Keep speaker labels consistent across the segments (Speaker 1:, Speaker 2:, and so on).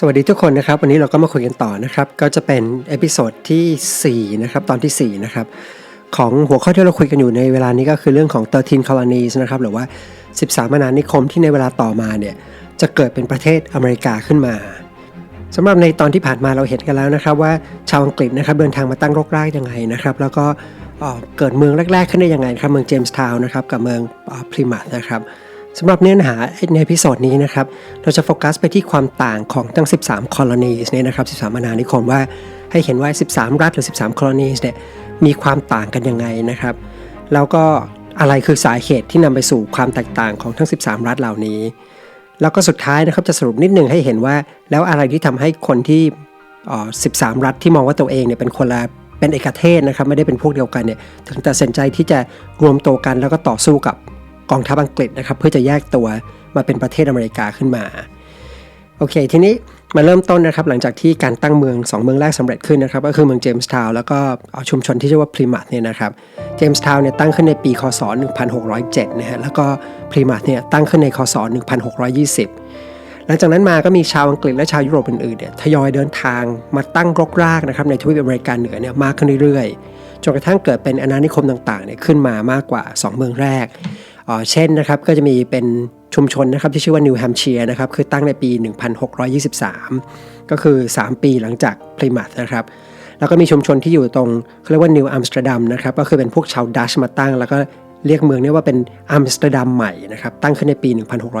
Speaker 1: สวัสดีทุกคนนะครับ วันนี้เราก็มาคุยกันต่อนะครับ ก็จะเป็นเอพิโซดที่4นะครับตอนที่ 4 นะครับ ของหัวข้อที่เราคุยกันอยู่ในเวลานี้ก็คือเรื่องของ 13 colonies นะครับ หรือว่า 13อาณานิคมที่ในเวลาต่อมาเนี่ย จะเกิดเป็นประเทศอเมริกาขึ้นมาสำหรับในตอนที่ผ่านมาเราเห็นกันแล้วนะครับ ว่าชาวอังกฤษนะครับเดินทางมาตั้งรกรากยังไงนะครับ แล้วก็เกิดเมืองแรก ๆ ขึ้นได้ยังไงครับเมืองเจมส์ทาวน์นะครับกับเมืองพลิมัธนะครับ สำหรับเนื้อหาในพิโซดนี้นะครับ เราจะโฟกัสไปที่ความต่างของทั้ง 13 colonies เนี่ยนะครับ 13อาณานิคมว่าให้เห็นว่า 13 รัฐหรือ 13 colonies เนี่ยมีความต่างกันยังไงนะครับ แล้วก็อะไรคือสาเหตุที่นำไปสู่ความแตกต่างของทั้ง 13 รัฐเหล่านี้ แล้วก็สุดท้ายนะครับจะสรุปนิดนึงให้เห็นว่า แล้วอะไรที่ทำให้คนที่ 13 รัฐที่มองว่าตัวเองเนี่ยเป็นคนละเป็นเอกเทศนะครับไม่ได้เป็นพวกเดียวกันเนี่ยถึงตัดสินใจที่จะรวมตัวกันแล้วก็ต่อสู้กับ กองทัพอังกฤษนะครับเพื่อจะแยกตัวมาเป็นประเทศอเมริกาขึ้นมาโอเค ทีนี้มาเริ่มต้นนะครับหลังจากที่การตั้งเมือง 2 เมืองแรกสำเร็จขึ้นนะครับก็คือเมืองเจมส์ทาวน์แล้วก็ชุมชนที่ชื่อว่าพรีมัธเนี่ยนะครับเจมส์ทาวน์เนี่ยตั้งขึ้นในปีคศ 1607นะฮะแล้วก็พรีมัธเนี่ยตั้งขึ้นในคศ 1620 หลังจากนั้นมาก็มีชาวอังกฤษและชาวยุโรปอื่นๆเนี่ยทยอยเดินทางมาตั้งรกรากนะครับในทวีปอเมริกาเหนือเนี่ยมากขึ้นเรื่อยๆจนกระทั่งเกิดเป็นอาณานิคมต่างๆเนี่ยขึ้นมามากกว่า 2 เมืองแรก เอ่อเช่นนะครับก็จะมีเป็นชุมชนนะครับที่ชื่อว่านิวแฮมเชียร์นะครับคือตั้งในปี 1623 ก็คือ 3 ปีหลังจากพลิมัธนะครับแล้วก็มีชุมชนที่อยู่ตรงเขาเรียกว่านิวอัมสเตอร์ดัมนะครับก็คือเป็นพวกชาวดัชมาตั้ง แล้วก็เรียกเมืองนี้ว่าเป็นอัมสเตอร์ดัมใหม่นะครับตั้งขึ้นในปี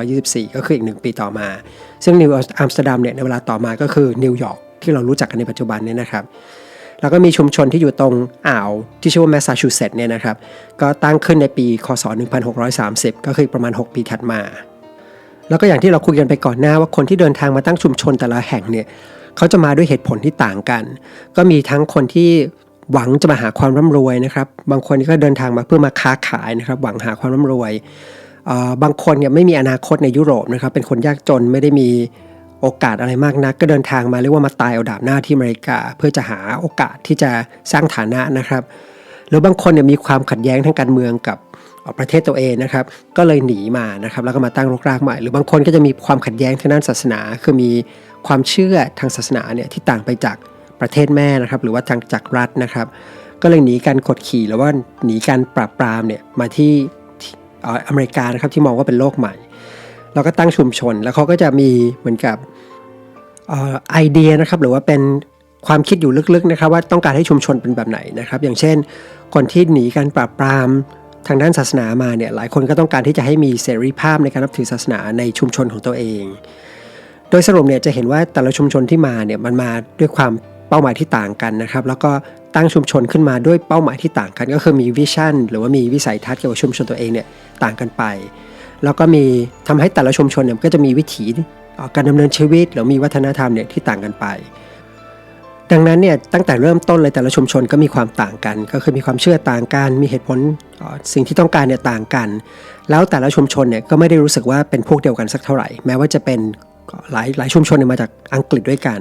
Speaker 1: 1624 ก็คืออีกหนึ่งปีต่อมา ซึ่งนิวอัมสเตอร์ดัมเนี่ยในเวลาต่อมาก็คือนิวยอร์กที่เรารู้จักกันในปัจจุบันนี่ยนะครับ แล้วก็มีชุมชนที่อยู่ตรงอ่าวที่ชื่อว่าแมสซาชูเซตส์เนี่ยนะครับ ก็ตั้งขึ้นในปีคศ 1630 ก็คือประมาณ 6 ปีถัดมา แล้วก็อย่างที่เราคุยกันไปก่อนหน้าว่าคนที่เดินทางมาตั้งชุมชนแต่ละแห่งเนี่ยเขาจะมาด้วยเหตุผลที่ต่างกัน ก็มีทั้งคนที่หวังจะมาหาความร่ำรวยนะครับ บางคนก็เดินทางมาเพื่อมาค้าขายนะครับ หวังหาความร่ำรวยเอ่อบางคนเนี่ยไม่มีอนาคตในยุโรปนะครับ เป็นคนยากจนไม่ได้มี โอกาสอะไรมากนัก ก็เดินทางมาเรียกว่ามาตายเอาดาบหน้าที่อเมริกา เพื่อจะหาโอกาสที่จะสร้างฐานะนะครับหรือบางคนเนี่ยมีความขัดแย้งทางการเมืองกับประเทศตัวเองนะครับ ก็เลยหนีมานะครับ แล้วก็มาตั้งรกรากใหม่ หรือบางคนก็จะมีความขัดแย้งทางด้านศาสนา คือมีความเชื่อทางศาสนาเนี่ยที่ต่างไปจากประเทศแม่นะครับ หรือว่าทางจากรัฐนะครับ ก็เลยหนีการกดขี่หรือว่าหนีการปราบปรามเนี่ยมาที่ที่เอ่ออเมริกานะครับที่มองว่าเป็นโลกใหม่ แล้วก็ตั้งชุมชน แล้วเขาก็จะมีเหมือนกับออไอเดียนะครับ หรือว่าเป็นความคิดอยู่ลึกๆนะครับ ว่าต้องการให้ชุมชนเป็นแบบไหนนะครับ อย่างเช่น คนที่หนีการปราบปรามทางด้านศาสนามาเนี่ยหลายคนก็ต้องการที่จะให้มีเสรีภาพในการนับถือศาสนาในชุมชนของตัวเอง โดยสรุปเนี่ยจะเห็นว่าแต่ละชุมชนที่มาเนี่ยมันมาด้วยความเป้าหมายที่ต่างกันนะครับ แล้วก็ตั้งชุมชนขึ้นมาด้วยเป้าหมายที่ต่างกัน ก็คือมีวิชั่นหรือว่ามีวิสัยทัศน์เกี่ยวกับชุมชนตัวเองเนี่ยต่างกันไป แล้วก็มีทำให้แต่ละชุมชนเนี่ยก็จะมีวิถีการดำเนินชีวิตหรือมีวัฒนธรรมเนี่ยที่ต่างกันไป ดังนั้นเนี่ยตั้งแต่เริ่มต้นเลยแต่ละชุมชนก็มีความต่างกัน ก็คือมีความเชื่อต่างกัน มีเหตุผลสิ่งที่ต้องการเนี่ยต่างกัน แล้วแต่ละชุมชนเนี่ยก็ไม่ได้รู้สึกว่าเป็นพวกเดียวกันสักเท่าไหร่ แม้ว่าจะเป็นหลายหลายชุมชนเนี่ยมาจากอังกฤษด้วยกัน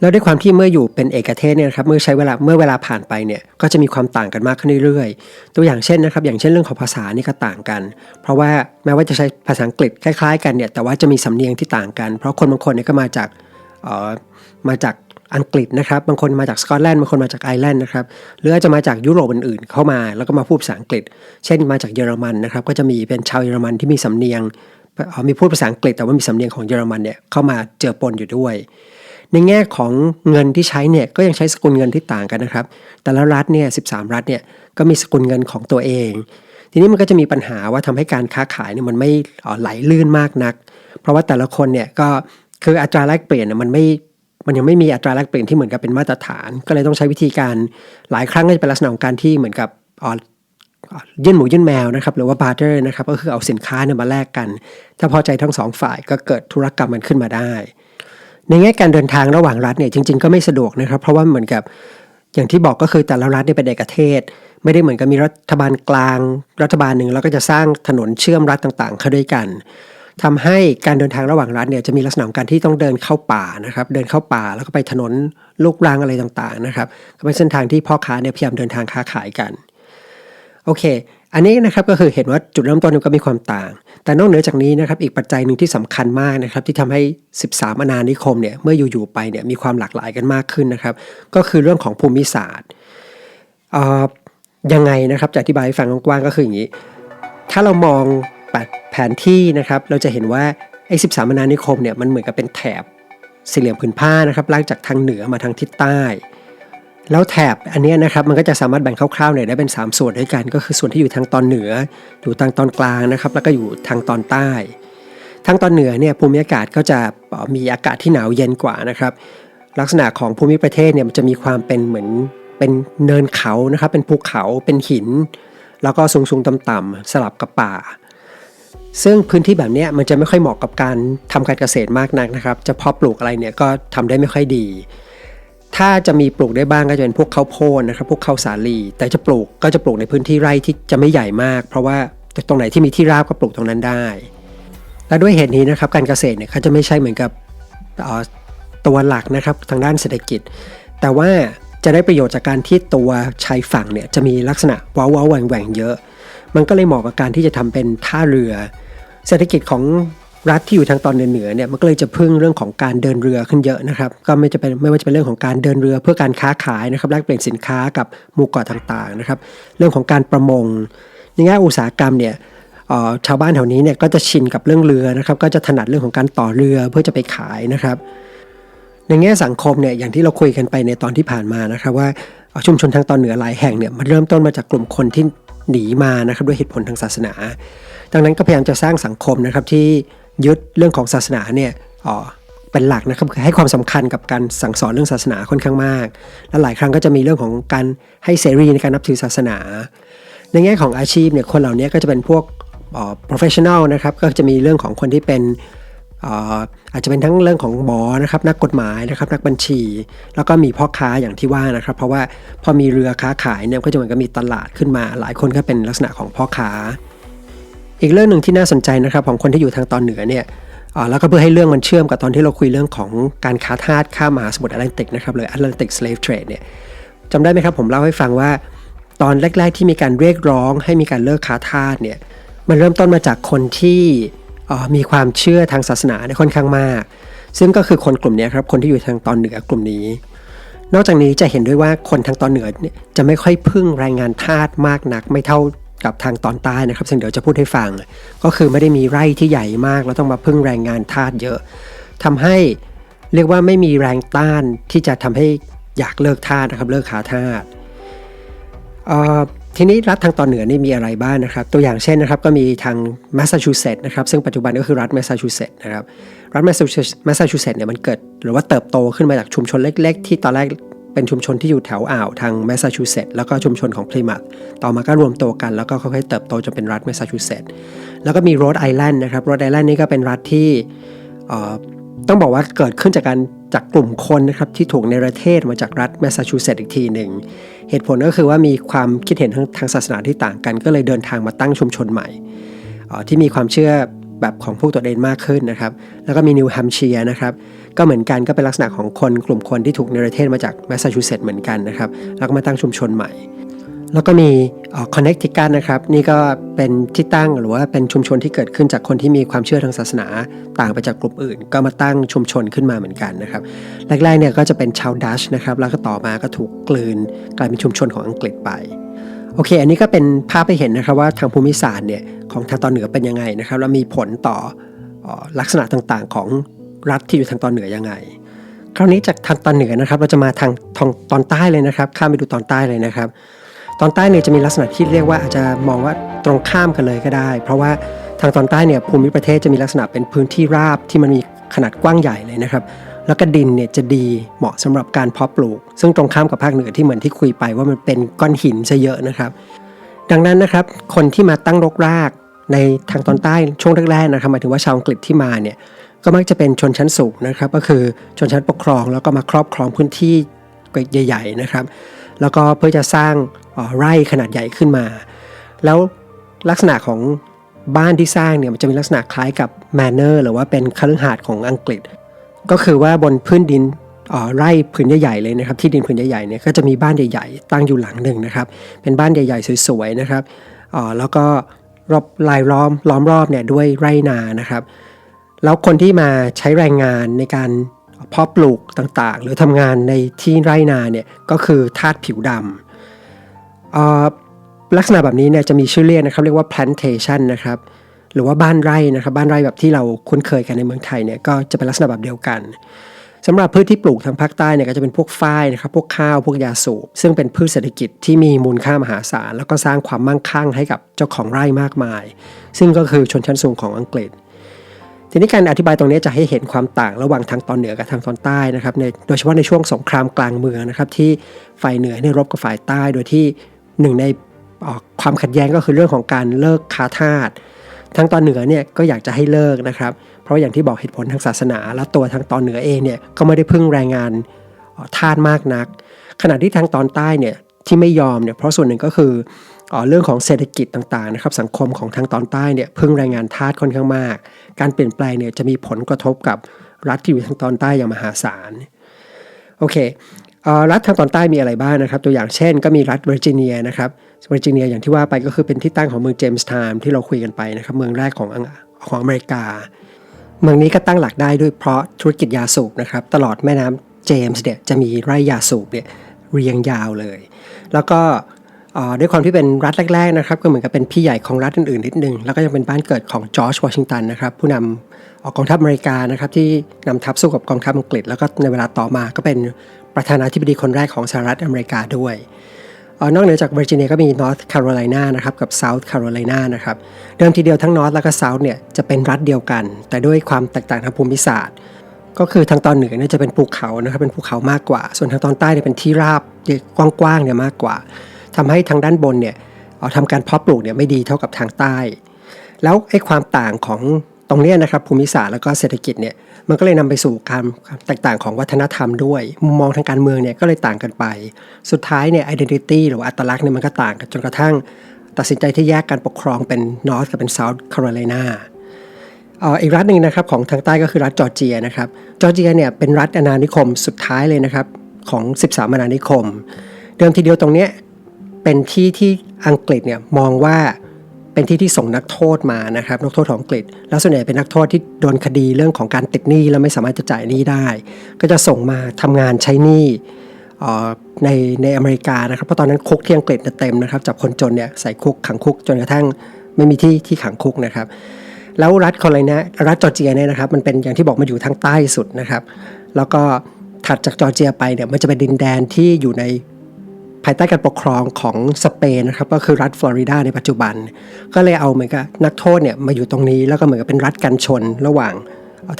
Speaker 1: แล้วด้วยความที่เมื่ออยู่เป็นเอกเทศเนี่ยนะครับเมื่อใช้เวลาเมื่อเวลาผ่านไปเนี่ยก็จะมีความต่างกันมากขึ้นเรื่อยๆ ตัวอย่างเช่นนะครับ อย่างเช่นเรื่องของภาษานี่ก็ต่างกัน เพราะว่าแม้ว่าจะใช้ภาษาอังกฤษคล้ายๆ กันเนี่ยแต่ว่าจะมีสำเนียงที่ต่างกัน เพราะคนบางคนเนี่ยก็มาจากเอ่อมาจากอังกฤษนะครับบางคนมาจากสกอตแลนด์บางคนมาจากไอร์แลนด์นะครับหรืออาจจะมาจากยุโรปอื่นๆ เข้ามาแล้วก็มาพูดภาษาอังกฤษ เช่นมาจากเยอรมันนะครับก็จะมีเป็นชาวเยอรมันที่มีสำเนียงอ่อมีพูดภาษาอังกฤษแต่ว่ามีสำเนียงของเยอรมันเนี่ยเข้ามาเจอปนอยู่ด้วย ในแง่ของเงินที่ใช้เนี่ยก็ยังใช้สกุลเงินที่ต่างกันนะครับ แต่ละรัฐเนี่ย13รัฐเนี่ยก็มีสกุลเงินของตัวเอง ทีนี้มันก็จะมีปัญหาว่าทำให้การค้าขายเนี่ยมันไม่อ่อไหลลื่นมากนัก เพราะว่าแต่ละคนเนี่ยก็คืออัตราแลกเปลี่ยนมันไม่มันยังไม่มีอัตราแลกเปลี่ยนที่เหมือนกับเป็นมาตรฐาน ก็เลยต้องใช้วิธีการหลายครั้งก็จะเป็นลักษณะของการที่เหมือนกับอ่อยื่นหมูยื่นแมวนะครับหรือว่าบาร์เตอร์นะครับก็คือเอาสินค้าเนี่ยมาแลกกัน ถ้าพอใจทั้งสองฝ่ายก็เกิดธุรกรรมมันขึ้นมาได้ ในแง่การเดินทางระหว่างรัฐเนี่ยจริง ๆ ก็ไม่สะดวกนะครับ เพราะว่าเหมือนกับอย่างที่บอกก็คือแต่ละรัฐเนี่ยเป็นเอกเทศ ไม่ได้เหมือนกับมีรัฐบาลกลาง รัฐบาลหนึ่งแล้วก็จะสร้างถนนเชื่อมรัฐต่างๆเข้าด้วยกันทำให้การเดินทางระหว่างรัฐเนี่ยจะมีลักษณะของการที่ต้องเดินเข้าป่านะครับ เดินเข้าป่าแล้วก็ไปถนนลูกรังอะไรต่างๆนะครับก็เป็นเส้นทางที่พ่อค้าเนี่ยพยายามเดินทางค้าขายกัน โอเค อันนี้นะครับก็คือเห็นว่าจุดเริ่มต้นมันก็มีความต่าง แต่นอกเหนือจากนี้นะครับอีกปัจจัยหนึ่งที่สำคัญมากนะครับที่ทำให้ 13อาณานิคมเนี่ยเมื่ออยู่ๆไปเนี่ยมีความหลากหลายกันมากขึ้นนะครับ ก็คือเรื่องของภูมิศาสตร์ยังไงนะครับจะอธิบายให้ฟังกว้างๆก็คืออย่างนี้ ถ้าเรามองแผนที่นะครับเราจะเห็นว่าไอ้13อาณานิคมเนี่ยมันเหมือนกับเป็นแถบสี่เหลี่ยมผืนผ้านะครับลากจากทางเหนือมาทางทิศใต้ แล้วแถบอันนี้นะครับมันก็จะสามารถแบ่งคร่าวๆเนี่ยได้เป็น 3 ส่วนด้วยกัน ก็คือส่วนที่อยู่ทางตอนเหนือ อยู่ทางตอนกลางนะครับ แล้วก็อยู่ทางตอนใต้ ทางตอนเหนือเนี่ยภูมิอากาศก็จะมีอากาศที่หนาวเย็นกว่านะครับลักษณะของภูมิประเทศเนี่ยมันจะมีความเป็นเหมือนเป็นเนินเขานะครับเป็นภูเขาเป็นหิน แล้วก็สูงๆต่ำๆสลับกับป่า ซึ่งพื้นที่แบบนี้มันจะไม่ค่อยเหมาะกับการทำการเกษตรมากนักนะครับ จะเพาะปลูกอะไรเนี่ยก็ทำได้ไม่ค่อยดี ถ้าจะมีปลูกได้บ้างก็จะเป็นพวกข้าวโพดนะครับพวกข้าวสาลี แต่จะปลูกก็จะปลูกในพื้นที่ไร่ที่จะไม่ใหญ่มาก เพราะว่าตรงไหนที่มีที่ราบก็ปลูกตรงนั้นได้ และด้วยเหตุนี้นะครับการเกษตรเนี่ยเขาจะไม่ใช่เหมือนกับตัวหลักนะครับทางด้านเศรษฐกิจ แต่ว่าจะได้ประโยชน์จากการที่ตัวชายฝั่งเนี่ยจะมีลักษณะว้าวๆแหว่งแหว่งเยอะ มันก็เลยเหมาะกับการที่จะทำเป็นท่าเรือ เศรษฐกิจของ รัฐที่อยู่ทางตอนเหนือเนี่ยมันก็เลยจะพึ่งเรื่องของการเดินเรือขึ้นเยอะนะครับ ก็ไม่จะเป็นไม่ว่าจะเป็นเรื่องของการเดินเรือเพื่อการค้าขายนะครับแลกเปลี่ยนสินค้ากับหมู่เกาะต่างๆนะครับ เรื่องของการประมงในแง่อุตสาหกรรมเนี่ยชาวบ้านแถวนี้เนี่ยก็จะชินกับเรื่องเรือนะครับ ก็จะถนัดเรื่องของการต่อเรือเพื่อจะไปขายนะครับ ในแง่สังคมเนี่ยอย่างที่เราคุยกันไปในตอนที่ผ่านมานะครับ ว่าชุมชนทางตอนเหนือหลายแห่งเนี่ยมันเริ่มต้นมาจากกลุ่มคนที่หนีมานะครับด้วยเหตุผลทางศาสนา ดังนั้นก็พยายามจะสร้างสังคมนะครับที่ ยึดเรื่องของศาสนาเนี่ยอ๋อเป็นหลักนะครับคือให้ความสำคัญกับการสั่งสอนเรื่องศาสนาค่อนข้างมาก และหลายครั้งก็จะมีเรื่องของการให้เสรีในการนับถือศาสนา ในแง่ของอาชีพเนี่ยคนเหล่านี้ก็จะเป็นพวกอ๋อ professional นะครับก็จะมีเรื่องของคนที่เป็นอาอาจจะเป็นทั้งเรื่องของหมอนะครับนักกฎหมายนะครับนักบัญชี แล้วก็มีพ่อค้าอย่างที่ว่านะครับ เพราะว่าพอมีเรือค้าขายเนี่ยก็จะเหมือนกับมีตลาดขึ้นมา หลายคนก็เป็นลักษณะของพ่อค้า อีกเรื่องหนึ่งที่น่าสนใจนะครับของคนที่อยู่ทางตอนเหนือเนี่ยแล้วก็เพื่อให้เรื่องมันเชื่อมกับตอนที่เราคุยเรื่องของการค้าทาสข้ามมหาสมุทรแอตแลนติกนะครับหรือ Atlantic Slave Trade เนี่ยจำได้ไหมครับผมเล่าให้ฟังว่า ตอนแรก ๆ ที่มีการเรียกร้องให้มีการเลิกค้าทาสเนี่ยมันเริ่มต้นมาจากคนที่มีความเชื่อทางศาสนาเนี่ยค่อนข้างมาก ซึ่งก็คือคนกลุ่มนี้ครับคนที่อยู่ทางตอนเหนือกลุ่มนี้ นอกจากนี้จะเห็นด้วยว่าคนทางตอนเหนือเนี่ยจะไม่ค่อยพึ่งแรงงานทาสมากนัก ไม่เท่า กับทางตอนใต้นะครับ ซึ่งเดี๋ยวจะพูดให้ฟัง ก็คือไม่ได้มีไร่ที่ใหญ่มากแล้วต้องมาพึ่งแรงงานทาสเยอะทำให้เรียกว่าไม่มีแรงต้านที่จะทำให้อยากเลิกทาสนะครับเลิกขาทาสทีนี้รัฐทางตอนเหนือนี่มีอะไรบ้างนะครับ ตัวอย่างเช่นนะครับก็มีทางแมสซาชูเซตส์นะครับซึ่งปัจจุบันก็คือรัฐแมสซาชูเซตส์นะครับรัฐแมสซาชูเซตส์เนี่ยมันเกิด หรือว่าเติบโตขึ้นมาจากชุมชนเล็ก ๆ ที่ตอนแรก เป็นชุมชนที่อยู่แถวอ่าวทางแมสซาชูเซตส์แล้วก็ชุมชนของพลีมัธต่อมาก็รวมตัวกันแล้วก็ค่อยๆเติบโตจนเป็นรัฐแมสซาชูเซตส์แล้วก็มีโรดไอแลนด์นะครับโรดไอแลนด์นี่ก็เป็นรัฐที่ต้องบอกว่าเกิดขึ้นจากการจากกลุ่มคนนะครับที่ถูกในประเทศมาจากรัฐแมสซาชูเซตส์อีกทีหนึ่ง เหตุผลก็คือว่ามีความคิดเห็นทางทางศาสนาที่ต่างกัน ก็เลยเดินทางมาตั้งชุมชนใหม่ที่มีความเชื่อ แบบของพวกตัวเองมากขึ้นนะครับ แล้วก็มีนิวแฮมเชียร์นะครับ ก็เหมือนกันก็เป็นลักษณะของคนกลุ่มคนที่ถูกในรเทศมาจากแมสซาชูเซตส์เหมือนกันนะครับ แล้วก็มาตั้งชุมชนใหม่ แล้วก็มีคอนเน c ติคันนะครับ นี่ก็เป็นที่ตั้งหรือว่าเป็นชุมชนที่เกิดขึ้นจากคนที่มีความเชื่อทางศาสนา ต่างไปจากกลุ่มอื่น ก็มาตั้งชุมชนขึ้นมาเหมือนกันนะครับ แรกๆเนี่ยก็จะเป็นชาวดัชนะครับ แล้วก็ต่อมาก็ถูกกลืนกลายเป็นชุมชนของอังกฤษไป โอเค อันนี้ก็เป็นภาพให้เห็นนะครับว่าทางภูมิศาสตร์เนี่ยของทางตอนเหนือเป็นยังไงนะครับแล้วมีผลต่อเอ่อลักษณะต่างๆ ของรัฐที่อยู่ทางตอนเหนือยังไง คราวนี้จากทางตอนเหนือนะครับ เราจะมาทางทางตอนใต้เลยนะครับ ข้ามไปดูตอนใต้เลยนะครับ ตอนใต้เนี่ยจะมีลักษณะที่เรียกว่าอาจจะมองว่าตรงข้ามกันเลยก็ได้ เพราะว่าทางตอนใต้เนี่ยภูมิประเทศจะมีลักษณะเป็นพื้นที่ราบที่มันมีขนาดกว้างใหญ่เลยนะครับ แล้วก็ดินเนี่ยจะดีเหมาะสำหรับการเพาะปลูก ซึ่งตรงข้ามกับภาคเหนือที่เหมือนที่คุยไปว่ามันเป็นก้อนหินซะเยอะนะครับ ดังนั้นนะครับคนที่มาตั้งรกรากในทางตอนใต้ช่วงแรกๆนะครับหมายถึงว่าชาวอังกฤษที่มาเนี่ยก็มักจะเป็นชนชั้นสูงนะครับ ก็คือชนชั้นปกครองแล้วก็มาครอบครองพื้นที่ใหญ่ ๆนะครับ แล้วก็เพื่อจะสร้างออไร่ขนาดใหญ่ขึ้นมา แล้วลักษณะของบ้านที่สร้างเนี่ยมันจะมีลักษณะคล้ายกับแมนเนอร์หรือว่าเป็นคฤหาสน์ของอังกฤษ ก็คือว่าบนพื้นดินไร่ผืนใหญ่ๆเลยนะครับที่ดินผืนใหญ่ๆเนี่ยก็จะมีบ้านใหญ่ๆ ตั้งอยู่หลังหนึ่งนะครับ เป็นบ้านใหญ่ๆสวยๆนะครับอ่าแล้วก็รอบลายล้อมล้อมรอบเนี่ยด้วยไร่นานะครับ แล้วคนที่มาใช้แรงงานในการเพาะปลูกต่างๆ หรือทำงานในที่ไร่นาเนี่ยก็คือทาสผิวดำอ่าลักษณะแบบนี้เนี่ยจะมีชื่อเรียกนะครับ เรียกว่า plantation นะครับ หรือว่าบ้านไร่นะครับบ้านไร่แบบที่เราคุ้นเคยกันในเมืองไทยเนี่ยก็จะเป็นลักษณะแบบเดียวกันสำหรับพืชที่ปลูกทางภาคใต้เนี่ยก็จะเป็นพวกฝ้ายนะครับพวกข้าวพวกยาสูบ ซึ่งเป็นพืชเศรษฐกิจที่มีมูลค่ามหาศาล แล้วก็สร้างความมั่งคั่งให้กับเจ้าของไร่มากมาย ซึ่งก็คือชนชั้นสูงของอังกฤษทีนี้การอธิบายตรงนี้จะให้เห็นความต่างระหว่างทางตอนเหนือกับทางตอนใต้นะครับในโดยเฉพาะในช่วงสงครามกลางเมืองนะครับที่ฝ่ายเหนือเนี่ยรบกับฝ่ายใต้ โดยที่หนึ่งในความขัดแย้งก็คือเรื่องของการเลิกค้าทาส ทางตอนเหนือเนี่ยก็อยากจะให้เลิกนะครับ เพราะอย่างที่บอกเหตุผลทางศาสนา และตัวทางตอนเหนือเองเนี่ยก็ไม่ได้พึ่งแรงงานทาสมากนัก ขณะที่ทางตอนใต้เนี่ยที่ไม่ยอมเนี่ยเพราะส่วนหนึ่งก็คือเอเรื่องของเศรษฐกิจต่างๆนะครับสังคมของทางตอนใต้เนี่ยพึ่งแรงงานทาสค่อนข้างมาก การเปลี่ยนแปลงเนี่ยจะมีผลกระทบกับรัฐที่อยู่ทางตอนใต้อย่างมหาศาลโอเครัฐทางตอนใต้มีอะไรบ้างนะครับ ตัวอย่างเช่น ก็มีรัฐเวอร์จิเนียนะครับ เวอร์จิเนียอย่างที่ว่าไปก็คือเป็นที่ตั้งของเมืองเจมส์ไทม์ที่เราคุยกันไปนะครับเมืองแรกของของอเมริกา เมืองนี้ก็ตั้งหลักได้ด้วยเพราะธุรกิจยาสูบนะครับตลอดแม่น้ำเจมส์เนี่ยจะมีไร่ยาสูบเนี่ยเรียงยาวเลย แล้วก็ด้วยความที่เป็นรัฐแรกๆนะครับก็เหมือนกับเป็นพี่ใหญ่ของรัฐอื่นๆนิดนึงแล้วก็ยังเป็นบ้านเกิดของจอร์จวอชิงตันนะครับผู้นำออกกองทัพอเมริกานะครับที่นำทัพสู้กับกองทัพอังกฤษ แล้วก็ในเวลาต่อมาก็เป็นประธานาธิบดีคนแรกของสหรัฐอเมริกาด้วย นอกเหนือจากเวอร์จิเนียก็มีนอร์ทแคโรไลนานะครับกับเซาท์แคโรไลนานะครับเดิมทีเดียวทั้งนอร์ทแล้วก็เซาท์เนี่ยจะเป็นรัฐเดียวกัน แต่ด้วยความแตกต่างทางภูมิศาสตร์ ก็คือทางตอนเหนือเนี่ยจะเป็นภูเขานะครับเป็นภูเขามากกว่า ส่วนทางตอนใต้เนี่ยเป็นที่ราบกว้างๆเนี่ยมากกว่าทำให้ทางด้านบนเนี่ยเอ่อทำการเพาะปลูกเนี่ยไม่ดีเท่ากับทางใต้ แล้วไอ้ความต่างของ ตรงนี้นะครับภูมิศาสตร์แล้วก็เศรษฐกิจเนี่ยมันก็เลยนำไปสู่การแตกต่างของวัฒนธรรมด้วย มุมมองทางการเมืองเนี่ยก็เลยต่างกันไป สุดท้ายเนี่ย identity หรือว่าอัตลักษณ์เนี่ยมันก็ต่างกันจนกระทั่ง ตัดสินใจที่แยกการปกครองเป็น North กับเป็น South Carolina เอ่ออีกรัฐหนึ่งนะครับของทางใต้ก็คือรัฐจอร์เจียนะครับจอร์เจียเนี่ยเป็นรัฐอาณานิคมสุดท้ายเลยนะครับของ 13 อาณานิคม เดิมทีเดียวตรงเนี้ยเป็นที่ที่อังกฤษเนี่ยมองว่า เป็นที่ที่ส่งนักโทษมานะครับนักโทษของอังกฤษ แล้วส่วนใหญ่เป็นนักโทษที่โดนคดีเรื่องของการติดหนี้แล้วไม่สามารถจะจ่ายหนี้ได้ ก็จะส่งมาทำงานใช้หนี้ในในอเมริกานะครับเพราะตอนนั้นคุกที่อังกฤษเต็มนะครับจับคนจนเนี่ยใส่คุกขังคุกจนกระทั่งไม่มีที่ที่ขังคุกนะครับ แล้วรัฐคอลไลนารัฐจอร์เจียเนี่ยนะครับมันเป็นอย่างที่บอกมันอยู่ทางใต้สุดนะครับ แล้วก็ถัดจากจอร์เจียไปเนี่ยมันจะเป็นดินแดนที่อยู่ใน ภายใต้การปกครองของสเปนนะครับก็คือรัฐฟลอริดาในปัจจุบัน ก็เลยเอาเหมือนกับนักโทษเนี่ยมาอยู่ตรงนี้แล้วก็เหมือนกับเป็นรัฐกันชนระหว่าง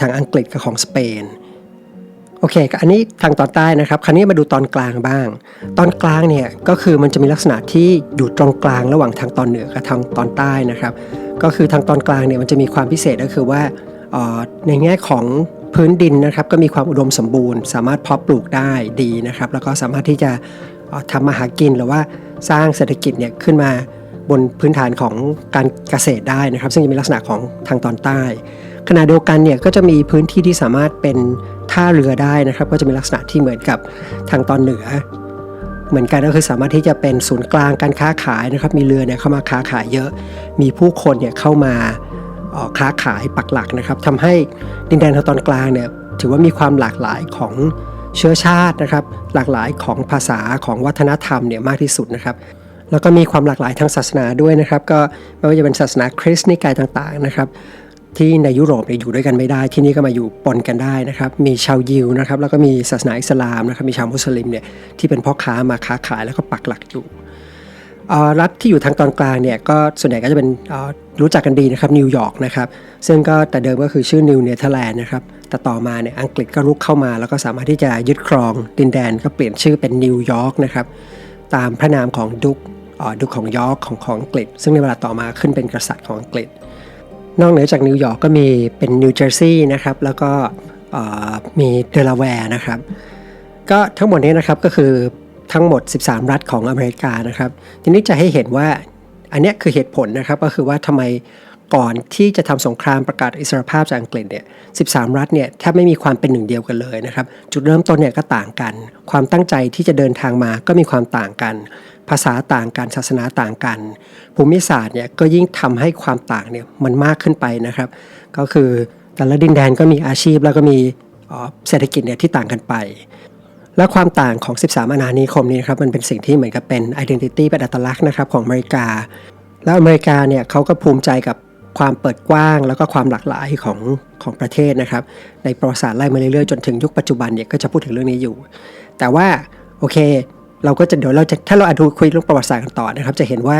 Speaker 1: ทางอังกฤษกับของสเปนโอเคอันนี้ทางตอนใต้นะครับคราวนี้มาดูตอนกลางบ้าง ตอนกลางเนี่ยก็คือมันจะมีลักษณะที่อยู่ตรงกลางระหว่างทางตอนเหนือกับทางตอนใต้นะครับ ก็คือทางตอนกลางเนี่ยมันจะมีความพิเศษก็คือว่าในแง่ของพื้นดินนะครับก็มีความอุดมสมบูรณ์ สามารถเพาะปลูกได้ดีนะครับ แล้วก็สามารถที่จะ ทำมาหากินหรือว่าสร้างเศรษฐกิจเนี่ยขึ้นมาบนพื้นฐานของการเกษตรได้นะครับ ซึ่งจะมีลักษณะของทางตอนใต้ ขณะเดียวกันเนี่ยก็จะมีพื้นที่ที่สามารถเป็นท่าเรือได้นะครับ ก็จะมีลักษณะที่เหมือนกับทางตอนเหนือ เหมือนกันก็คือสามารถที่จะเป็นศูนย์กลางการค้าขายนะครับ มีเรือเนี่ยเข้ามาค้าขายเยอะ มีผู้คนเนี่ยเข้ามาออค้าขายปักหลักนะครับทำให้ดินแดนทางตอนกลางเนี่ยถือว่ามีความหลากหลายของ เชื้อชาตินะครับ หลากหลายของภาษาของวัฒนธรรมเนี่ยมากที่สุดนะครับ แล้วก็มีความหลากหลายทางศาสนาด้วยนะครับ ก็ไม่ว่าจะเป็นศาสนาคริสต์นิกายต่างๆนะครับที่ในยุโรปเนี่ยอยู่ด้วยกันไม่ได้ ที่นี่ก็มาอยู่ปนกันได้นะครับ มีชาวยิวนะครับ แล้วก็มีศาสนาอิสลามนะครับ มีชาวมุสลิมเนี่ยที่เป็นพ่อค้ามาค้าขายแล้วก็ปักหลักอยู่รัฐที่อยู่ทางตอนกลางเนี่ยก็ส่วนใหญ่ก็จะเป็นรู้จักกันดีนะครับนิวยอร์กนะครับ ซึ่งก็แต่เดิมก็คือชื่อนิวเนเธอร์แลนด์นะครับ แต่ต่อมาเนี่ยอังกฤษก็รุกเข้ามา แล้วก็สามารถที่จะยึดครองดินแดนก็เปลี่ยนชื่อเป็นนิวยอร์กนะครับตามพระนามของดุกออดุกของยอร์กของของอังกฤษ ซึ่งในเวลาต่อมาขึ้นเป็นกษัตริย์ของอังกฤษ นอกเหนือจากนิวยอร์กก็มีเป็นนิวเจอร์ซีย์นะครับแล้วก็มีเดลาแวร์นะครับก็ทั้งหมดนี้นะครับก็คือทั้งหมด 13 รัฐของอเมริกานะครับทีนี้จะให้เห็นว่าอันนี้คือเหตุผลนะครับก็คือว่าทำไม ก่อนที่จะทำสงครามประกาศอิสรภาพจากอังกฤษเนี่ย13 รัฐเนี่ยแทบไม่มีความเป็นหนึ่งเดียวกันเลยนะครับ จุดเริ่มต้นเนี่ยก็ต่างกัน ความตั้งใจที่จะเดินทางมาก็มีความต่างกัน ภาษาต่างกัน ศาสนาต่างกัน ภูมิศาสตร์เนี่ยก็ยิ่งทำให้ความต่างเนี่ยมันมากขึ้นไปนะครับ ก็คือแต่ละดินแดนก็มีอาชีพแล้วก็มีเศรษฐกิจเนี่ยที่ต่างกันไป และความต่างของ 13 อาณานิคมนี้นะครับมันเป็นสิ่งที่เหมือนกับเป็น identity เป็นอัตลักษณ์นะครับของอเมริกา แล้วอเมริกาเนี่ยเขาก็ภูมิใจกับ ความเปิดกว้างแล้วก็ความหลากหลายของของประเทศนะครับ ในประวัติศาสตร์ไล่มาเรื่อยๆจนถึงยุคปัจจุบันเนี่ยก็จะพูดถึงเรื่องนี้อยู่ แต่ว่าโอเค เราก็จะเดี๋ยวเราจะถ้าเราอ่านดูคุยเรื่องประวัติศาสตร์กันต่อนะครับ จะเห็นว่า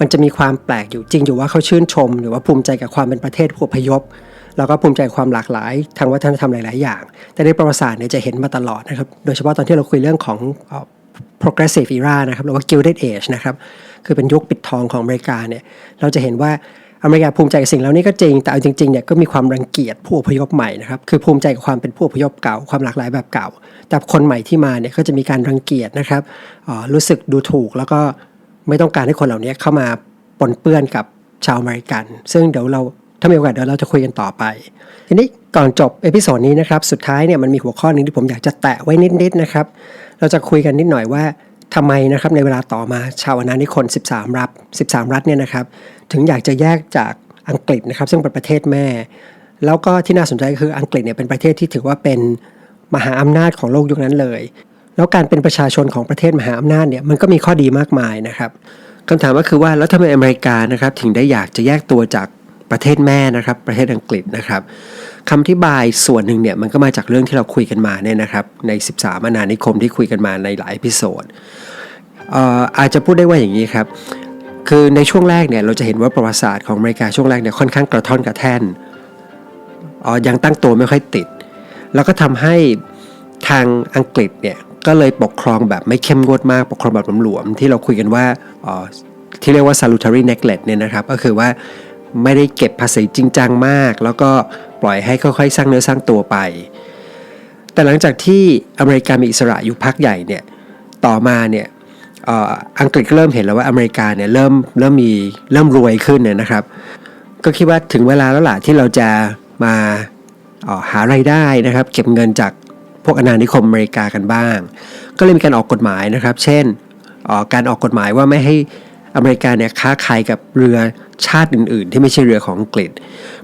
Speaker 1: มันจะมีความแปลกอยู่จริงอยู่ว่าเขาชื่นชม หรือว่าภูมิใจกับความเป็นประเทศผู้พยพแล้วก็ภูมิใจความหลากหลายทางวัฒนธรรมหลาย ๆ อย่าง แต่ในประวัติศาสตร์เนี่ยจะเห็นมาตลอดนะครับ โดยเฉพาะตอนที่เราคุยเรื่องของ progressive era นะครับหรือว่า gilded age นะครับ คือเป็นยุคปิดทองของอเมริกาเนี่ย เราจะเห็นว่า อเมริกาภูมิใจกับสิ่งเหล่านี้ก็จริง แต่เอาจริงๆเนี่ยก็มีความรังเกียจผู้อพยพใหม่นะครับ คือภูมิใจกับความเป็นผู้อพยพเก่า ความหลากหลายแบบเก่า แต่คนใหม่ที่มาเนี่ยก็จะมีการรังเกียจนะครับอ่อรู้สึกดูถูกแล้วก็ไม่ต้องการให้คนเหล่านี้เข้ามาปนเปื้อนกับชาวอเมริกัน ซึ่งเดี๋ยวเราถ้ามีโอกาสเดี๋ยวเราจะคุยกันต่อไป ทีนี้ก่อนจบเอพิโซดนี้นะครับ สุดท้ายเนี่ยมันมีหัวข้อหนึ่งที่ผมอยากจะแตะไว้นิดๆนะครับ เราจะคุยกันนิดหน่อยว่าทำไมนะครับในเวลาต่อมาชาวอาณานิคม13 รัฐ13 รัฐเนี่ยนะครับ ถึงอยากจะแยกจากอังกฤษนะครับ ซึ่งเป็นประเทศแม่ แล้วก็ที่น่าสนใจก็คืออังกฤษเนี่ยเป็นประเทศที่ถือว่าเป็นมหาอำนาจของโลกยุคนั้นเลย แล้วการเป็นประชาชนของประเทศมหาอำนาจเนี่ยมันก็มีข้อดีมากมายนะครับคำถามก็คือว่าแล้วทำไมอเมริกานะครับถึงได้อยากจะแยกตัวจากประเทศแม่นะครับ ประเทศอังกฤษนะครับคำอธิบายส่วนหนึ่งเนี่ยมันก็มาจากเรื่องที่เราคุยกันมาเนี่ยนะครับใน 13อาณานิคมที่คุยกันมาในหลายพิโซดอาจจะพูดได้ว่าอย่างนี้ครับ คือในช่วงแรกเนี่ยเราจะเห็นว่าประวัติศาสตร์ของอเมริกาช่วงแรกเนี่ยค่อนข้างกระท่อนกระแท่นอ๋อยังตั้งตัวไม่ค่อยติด แล้วก็ทำให้ทางอังกฤษเนี่ยก็เลยปกครองแบบไม่เข้มงวดมาก ปกครองแบบหลวมๆที่เราคุยกันว่าอ๋อที่เรียกว่า salutary neglect เนี่ยนะครับก็คือว่าไม่ได้เก็บภาษีจริงจังมาก แล้วก็ปล่อยให้ค่อยๆ สร้างเนื้อสร้างตัวไป แต่หลังจากที่อเมริกามีอิสระอยู่พักใหญ่เนี่ยต่อมาเนี่ย อังกฤษก็เริ่มเห็นแล้วว่าอเมริกาเนี่ยเริ่มเริ่มมีเริ่มรวยขึ้นเนี่ยนะครับ ก็คิดว่าถึงเวลาแล้วล่ะที่เราจะมาหาไรายได้นะครับ เก็บเงินจากพวกอาณานิคมอเมริกากันบ้าง ก็เลยมีการออกกฎหมายนะครับ เช่นการออกกฎหมายว่าไม่ให้อเมริกาเนี่ยค้าขายกับเรือชาติอื่น ๆ ที่ไม่ใช่เรือของอังกฤษ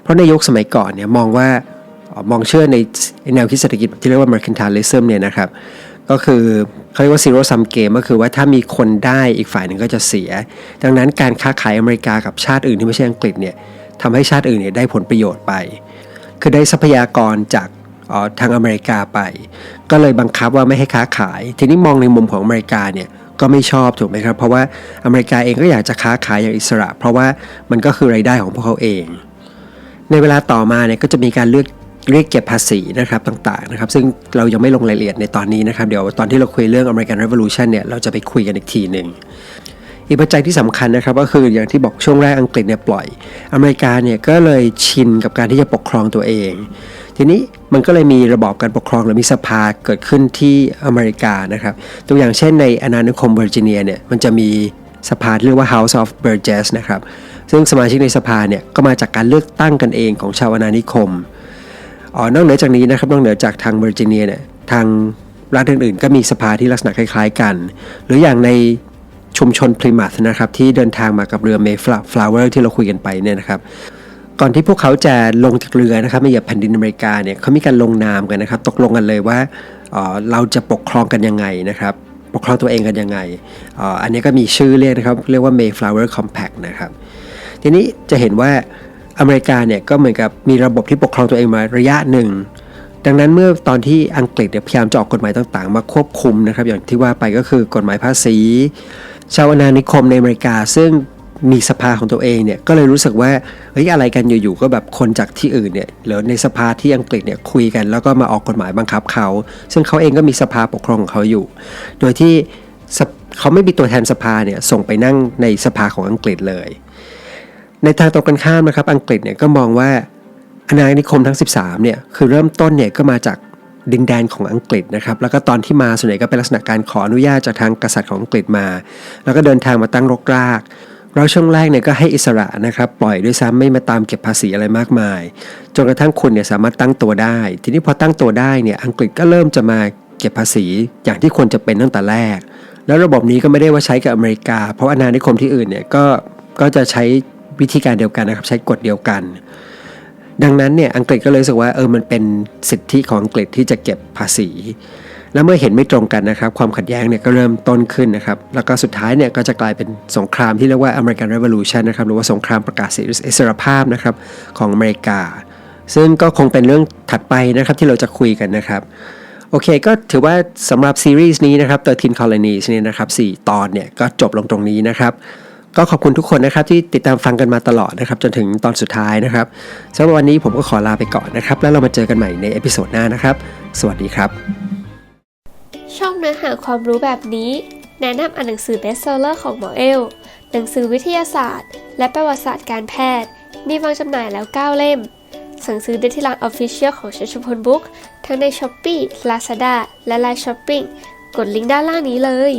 Speaker 1: เพราะในยุคสมัยก่อนเนี่ยมองว่ามองเชื่อในแนวคิดเศรษฐกิจที่เรียกว่า mercantilism เนี่ยนะครับ ก็คือ เขาเรียกว่า zero sum game ก็คือว่าถ้ามีคนได้อีกฝ่ายหนึ่งก็จะเสีย ดังนั้นการค้าขายอเมริกากับชาติอื่นที่ไม่ใช่อังกฤษเนี่ยทำให้ชาติอื่นเนี่ยได้ผลประโยชน์ไป คือได้ทรัพยากรจากออทางอเมริกาไป ก็เลยบังคับว่าไม่ให้ค้าขาย ทีนี้มองในมุมของอเมริกาเนี่ยก็ไม่ชอบถูกไหมครับ เพราะว่าอเมริกาเองก็อยากจะค้าขายอย่างอิสระ เพราะว่ามันก็คือรายได้ของพวกเขาเอง ในเวลาต่อมาเนี่ยก็จะมีการเลือก เรียกเก็บภาษีนะครับต่างๆนะครับซึ่งเรายังไม่ลงรายละเอียดในตอนนี้นะครับเดี๋ยวตอนที่เราคุยเรื่อง American Revolution เนี่ยเราจะไปคุยกันอีกทีหนึ่งอีกปัจจัยที่สำคัญนะครับก็คืออย่างที่บอกช่วงแรกอังกฤษเนี่ยปล่อย อเมริกาเนี่ยก็เลยชินกับการที่จะปกครองตัวเอง ทีนี้มันก็เลยมีระบอบการปกครองหรือมีสภาเกิดขึ้นที่อเมริกานะครับตัวอย่างเช่นในอาณานิคมเวอร์จิเนียเนี่ยมันจะมีสภาเรียกว่า House of Burgess นะครับซึ่งสมาชิกในสภาเนี่ยก็มาจากการเลือกตั้งกันเองของชาวอาณานิคม อ๋อนอกเหนือจากนี้นะครับนอกเหนือจากทางเวอร์จิเนียเนี่ยทางรัฐอื่นๆ ก็มีสภาที่ลักษณะคล้ายๆกัน หรืออย่างในชุมชนพลิมัธนะครับ ที่เดินทางมากับเรือเมฟลาเวอร์ที่เราคุยกันไปเนี่ยนะครับก่อนที่พวกเขาจะลงจากเรือนะครับมาเหยียบแผ่นดินอเมริกาเนี่ยเขามีการลงนามกันนะครับ ตกลงกันเลยว่าเออเราจะปกครองกันยังไงนะครับ ปกครองตัวเองกันยังไงอ,อ,อันนี้ก็มีชื่อเรียกนะครับ เรียกว่า Mayflower Compact นะครับ ทีนี้จะเห็นว่า อเมริกาเนี่ยก็เหมือนกับมีระบบที่ปกครองตัวเองมาระยะหนึ่ง ดังนั้นเมื่อตอนที่อังกฤษพยายามจะออกกฎหมายต่างๆ มาควบคุมนะครับ อย่างที่ว่าไปก็คือกฎหมายภาษี ชาวอาณานิคมในอเมริกา ซึ่งมีสภาของตัวเองเนี่ยก็เลยรู้สึกว่าเฮ้ยอะไรกันอยู่ๆก็แบบคนจากที่อื่นเนี่ยหรือในสภาที่อังกฤษเนี่ยคุยกัน แล้วก็มาออกกฎหมายบังคับเขา ซึ่งเขาเองก็มีสภาปกครองของเขาอยู่ โดยที่เขาไม่มีตัวแทนสภาเนี่ยส่งไปนั่งในสภาของอังกฤษเลย ในทางตรงกันข้ามนะครับอังกฤษเนี่ยก็มองว่าอาณานิคมทั้ง 13เนี่ยคือเริ่มต้นเนี่ยก็มาจากดินแดนของอังกฤษนะครับแล้วก็ตอนที่มาส่วนใหญ่ก็เป็นลักษณะการขออนุญาตจากทางกษัตริย์ของอังกฤษมา แล้วก็เดินทางมาตั้งรกราก เราช่วงแรกเนี่ยก็ให้อิสระนะครับปล่อยด้วยซ้ำไม่มาตามเก็บภาษีอะไรมากมาย จนกระทั่งคุณเนี่ยสามารถตั้งตัวได้ ทีนี้พอตั้งตัวได้เนี่ยอังกฤษก็เริ่มจะมาเก็บภาษีอย่างที่ควรจะเป็นตั้งแต่แรก แล้วระบบนี้ก็ไม่ได้ว่าใช้กับอเมริกา เพราะอาณานิคมที่อื่นเนี่ยก็ก็จะใช้ วิธีการเดียวกันนะครับ ใช้กฎเดียวกัน ดังนั้นเนี่ยอังกฤษก็เลยรู้สึกว่าเออมันเป็นสิทธิของอังกฤษที่จะเก็บภาษี แล้วเมื่อเห็นไม่ตรงกันนะครับ ความขัดแย้งเนี่ยก็เริ่มต้นขึ้นนะครับ แล้วก็สุดท้ายเนี่ยก็จะกลายเป็นสงครามที่เรียกว่า American Revolution นะครับหรือว่าสงครามประกาศอิสรภาพนะครับของอเมริกา ซึ่งก็คงเป็นเรื่องถัดไปนะครับที่เราจะคุยกันนะครับโอเคก็ถือว่าสำหรับซีรีส์นี้นะครับ 13 Colonies เนี่นะครับ 4 ตอนเนี่ยก็จบลงตรงนี้นะครับ ก็ขอบคุณทุกคนนะครับที่ติดตามฟังกันมาตลอดนะครับจนถึงตอนสุดท้ายนะครับสำหรับวันนี้ผมก็ขอลาไปก่อนนะครับ แล้วเรามาเจอกันใหม่ในเอพิโซดหน้านะครับ สวัสดีครับ
Speaker 2: ช่องเนื้อหาความรู้แบบนี้ แนะนำอ่านหนังสือเบสเซอร์ของหมอเอล หนังสือวิทยาศาสตร์ และประวัติศาสตร์การแพทย์ มีวางจำหน่ายแล้ว 9 เล่ม สั่งซื้อได้ที่ร้านออฟฟิเชียลของชัชพลบุ๊กทั้งใน s h อ p e e Lazada และ Line Shopping กดลิงก์ด้านล่างนี้เลย